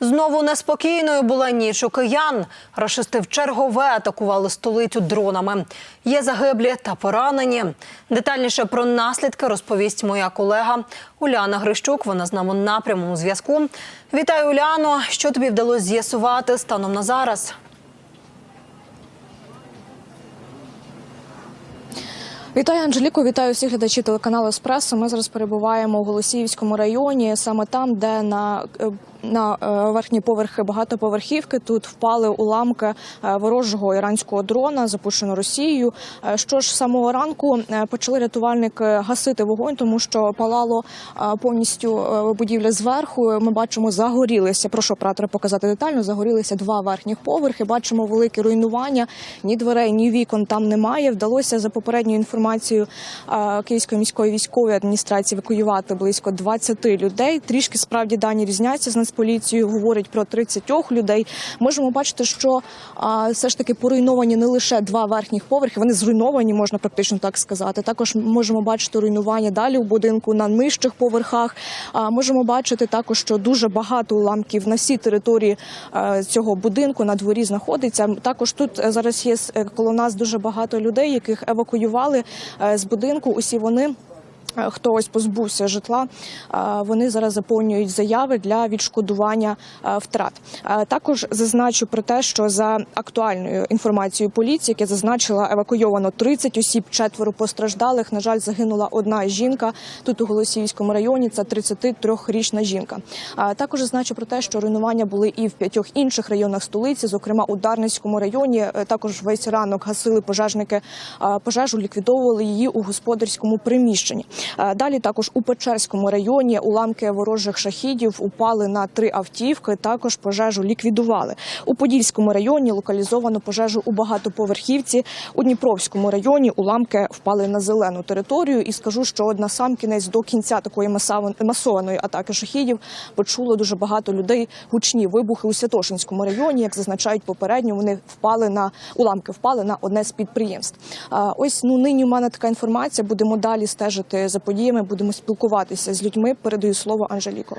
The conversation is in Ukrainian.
Знову неспокійною була ніч у киян. Рашисти в чергове атакували столицю дронами. Є загиблі та поранені. Детальніше про наслідки розповість моя колега Уляна Грищук. Вона з нами на прямому зв'язку. Вітаю, Уляно. Що тобі вдалося з'ясувати станом на зараз? Вітаю, Анжеліко. Вітаю всіх глядачів телеканалу Еспресо. Ми зараз перебуваємо у Голосіївському районі, саме там, де на е, на е, верхні поверхи багатоповерхівки тут впали уламки е, ворожого іранського дрона, запущено Росією. Е, Що ж самого ранку почали рятувальники гасити вогонь, тому що палало повністю будівля зверху. Ми бачимо, загорілися. Прошу оператора показати детально. Загорілися два верхніх поверхи. Бачимо велике руйнування. Ні дверей, ні вікон там немає. Вдалося за попередньою інформацією Київської міської військової адміністрації евакуювати близько 20 людей. Трішки справді дані різняться з Нацполіцією. Говорять про 30 людей. Можемо бачити, що а, все ж таки поруйновані не лише два верхніх поверхи. Вони зруйновані, можна практично так сказати. Також можемо бачити руйнування далі у будинку на нижчих поверхах. А, можемо бачити також, що дуже багато уламків на всій території е, цього будинку на дворі знаходиться. Також тут е, зараз є е, коло нас дуже багато людей, яких евакуювали е, з будинку. Усі вони. Е, Хто ось позбувся житла, е, вони зараз заповнюють заяви для відшкодування е, втрат. Також зазначу про те, що за актуальною інформацією поліції, яка зазначила, евакуйовано 30 осіб, четверо постраждалих. На жаль, загинула одна жінка тут у Голосіївському районі. Це 33-річна жінка. Також зазначу про те, що руйнування були і в п'ятьох інших районах столиці, зокрема у Дарницькому районі. Також весь ранок гасили пожежники пожежу, ліквідовували її у господарському приміщенні. А, Далі також у Печерському районі уламки ворожих шахідів упали на три автівки. Також пожежу ліквідували. У Подільському районі локалізовано пожежу у багатоповерхівці. У Дніпровському районі уламки впали на зелену територію. І скажу, що на сам кінець до кінця такої масованої атаки шахідів почуло дуже багато людей гучні вибухи у Святошинському районі. Як зазначають попередньо, вони впали на уламки, впали на одне з підприємств. Ось ну нині у мене така інформація. Будемо далі стежити за подіями. Будемо спілкуватися з людьми. Передаю слово Анжеліко.